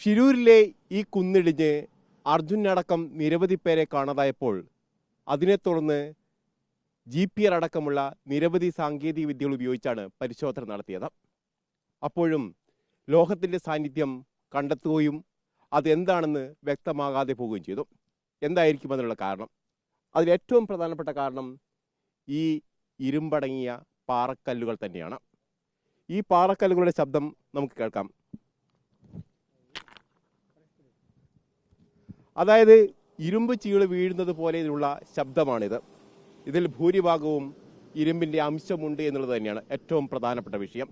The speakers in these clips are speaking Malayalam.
ഷിരൂരിലെ ഈ കുന്നിടിഞ്ഞ് അർജുനടക്കം നിരവധി പേരെ കാണാതായപ്പോൾ അതിനെ തുടർന്ന് ജി പി ആർ അടക്കമുള്ള നിരവധി സാങ്കേതിക വിദ്യകൾ ഉപയോഗിച്ചാണ് പരിശോധന നടത്തിയത്. അപ്പോഴും ലോഹത്തിന്റെ സാന്നിധ്യം കണ്ടെത്തുകയും അതെന്താണെന്ന് വ്യക്തമാകാതെ പോവുകയും ചെയ്തു. എന്തായിരിക്കും അതിനുള്ള കാരണം? അതിലേറ്റവും പ്രധാനപ്പെട്ട കാരണം ഈ ഇരുമ്പടങ്ങിയ പാറക്കല്ലുകൾ തന്നെയാണ്. ഈ പാറക്കല്ലുകളുടെ ശബ്ദം നമുക്ക് കേൾക്കാം. അതായത് ഇരുമ്പ് ചീൾ വീഴുന്നത് പോലെയുള്ള ശബ്ദമാണിത്. ഇതിൽ ഭൂരിഭാഗവും ഇരുമ്പിന്റെ അംശമുണ്ട് എന്നുള്ളത് തന്നെയാണ് ഏറ്റവും പ്രധാനപ്പെട്ട വിഷയം.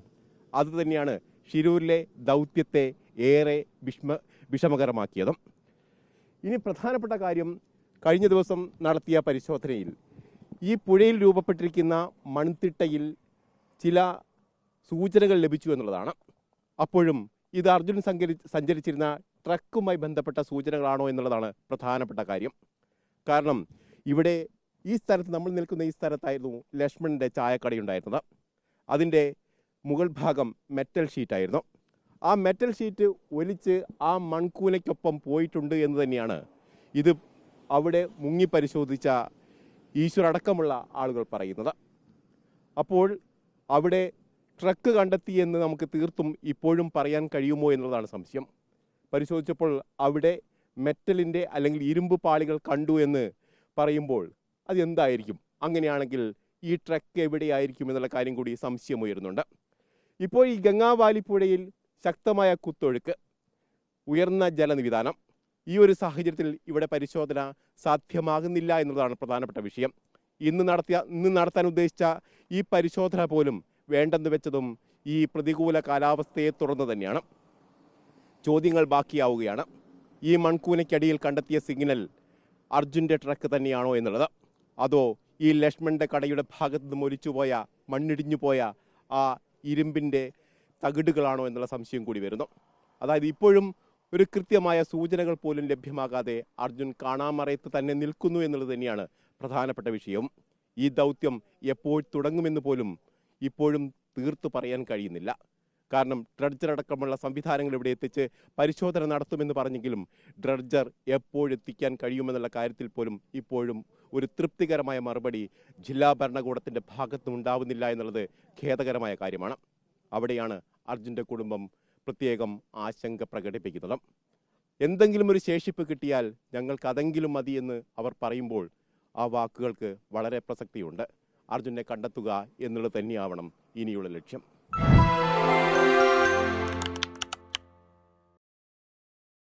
അത് തന്നെയാണ് ഷിരൂരിലെ ദൗത്യത്തെ ഏറെ വിഷമ വിഷമകരമാക്കിയതും. ഇനി പ്രധാനപ്പെട്ട കാര്യം കഴിഞ്ഞ ദിവസം നടത്തിയ പരിശോധനയിൽ ഈ പുഴയിൽ രൂപപ്പെട്ടിരിക്കുന്ന മൺതിട്ടയിൽ ചില സൂചനകൾ ലഭിച്ചു എന്നുള്ളതാണ്. അപ്പോഴും ഇത് അർജുൻ സഞ്ചരി സഞ്ചരിച്ചിരുന്ന ട്രക്കുമായി ബന്ധപ്പെട്ട സൂചനകളാണോ എന്നുള്ളതാണ് പ്രധാനപ്പെട്ട കാര്യം. കാരണം ഇവിടെ ഈ സ്ഥലത്ത് നമ്മൾ നിൽക്കുന്ന ഈ സ്ഥലത്തായിരുന്നു ലക്ഷ്മണന്റെ ചായക്കടയുണ്ടായിരുന്നത് അതിന്റെ മുകൾ ഭാഗം മെറ്റൽ ഷീറ്റായിരുന്നു ആ മെറ്റൽ ഷീറ്റ് ഒലിച്ച് ആ മൺകൂനയ്ക്കൊപ്പം പോയിട്ടുണ്ട് എന്ന് തന്നെയാണ് ഇത് അവിടെ മുങ്ങി പരിശോധിച്ച ഈശ്വരടക്കമുള്ള ആളുകൾ പറയുന്നത്. അപ്പോൾ അവിടെ ട്രക്ക് കണ്ടെത്തിയെന്ന് നമുക്ക് തീർത്തും ഇപ്പോഴും പറയാൻ കഴിയുമോ എന്നുള്ളതാണ് സംശയം. പരിശോധിച്ചപ്പോൾ അവിടെ മെറ്റലിന്റെ അല്ലെങ്കിൽ ഇരുമ്പ് പാളികൾ കണ്ടു എന്ന് പറയുമ്പോൾ അതെന്തായിരിക്കും? അങ്ങനെയാണെങ്കിൽ ഈ ട്രക്ക് എവിടെയായിരിക്കും എന്നുള്ള കാര്യം കൂടി സംശയം ഉയരുന്നുണ്ട്. ഇപ്പോൾ ഈ ഗംഗാവാലി പുഴയിൽ ശക്തമായ കുത്തൊഴുക്ക് ഉയർന്ന ജലനിവിധാനം ഈ ഒരു സാഹചര്യത്തിൽ ഇവിടെ പരിശോധന സാധ്യമാകുന്നില്ല എന്നുള്ളതാണ് പ്രധാനപ്പെട്ട വിഷയം. ഇന്ന് നടത്തിയ ഇന്ന് നടത്താൻ ഉദ്ദേശിച്ച ഈ പരിശോധന പോലും വേണ്ടെന്ന് വെച്ചതും ഈ പ്രതികൂല കാലാവസ്ഥയെ തുടർന്ന് തന്നെയാണ്. ചോദ്യങ്ങൾ ബാക്കിയാവുകയാണ്. ഈ മൺകൂനയ്ക്കടിയിൽ കണ്ടെത്തിയ സിഗ്നൽ അർജുന്റെ ട്രക്ക് തന്നെയാണോ എന്നുള്ളത്. അതോ ഈ ലക്ഷ്മണന്റെ കടയുടെ ഭാഗത്ത് നിന്ന് ഒലിച്ചുപോയ മണ്ണിടിഞ്ഞു പോയ ആ ഇരുമ്പിന്റെ തകിടുകളാണോ എന്നുള്ള സംശയം കൂടി വരുന്നു. അതായത് ഇപ്പോഴും ഒരു കൃത്യമായ സൂചനകൾ പോലും ലഭ്യമാകാതെ അർജുൻ കാണാമറയത്ത് തന്നെ നിൽക്കുന്നു എന്നുള്ളത് തന്നെയാണ് പ്രധാനപ്പെട്ട വിഷയം. ഈ ദൗത്യം എപ്പോൾ തുടങ്ങുമെന്ന് പോലും ഇപ്പോഴും തീർത്തു പറയാൻ കഴിയുന്നില്ല. കാരണം ഡ്രഡ്ജർ അടക്കമുള്ള സംവിധാനങ്ങൾ ഇവിടെ എത്തിച്ച് പരിശോധന നടത്തുമെന്ന് പറഞ്ഞെങ്കിലും ഡ്രഡ്ജർ എപ്പോഴെത്തിക്കാൻ കഴിയുമെന്നുള്ള കാര്യത്തിൽ പോലും ഇപ്പോഴും ഒരു തൃപ്തികരമായ മറുപടി ജില്ലാ ഭരണകൂടത്തിന്റെ ഭാഗത്തും ഉണ്ടാവുന്നില്ല എന്നുള്ളത് ഖേദകരമായ കാര്യമാണ്. അവിടെയാണ് അർജുന്റെ കുടുംബം പ്രത്യേകം ആശങ്ക പ്രകടിപ്പിക്കുന്നത്. എന്തെങ്കിലും ഒരു ശേഷിപ്പ് കിട്ടിയാൽ ഞങ്ങൾക്ക് അതെങ്കിലും മതി എന്ന് അവർ പറയുമ്പോൾ ആ വാക്കുകൾക്ക് വളരെ പ്രസക്തിയുണ്ട്. അർജുനെ കണ്ടെത്തുക എന്നുള്ളത് തന്നെയാവണം ഇനിയുള്ള ലക്ഷ്യം. Thank you.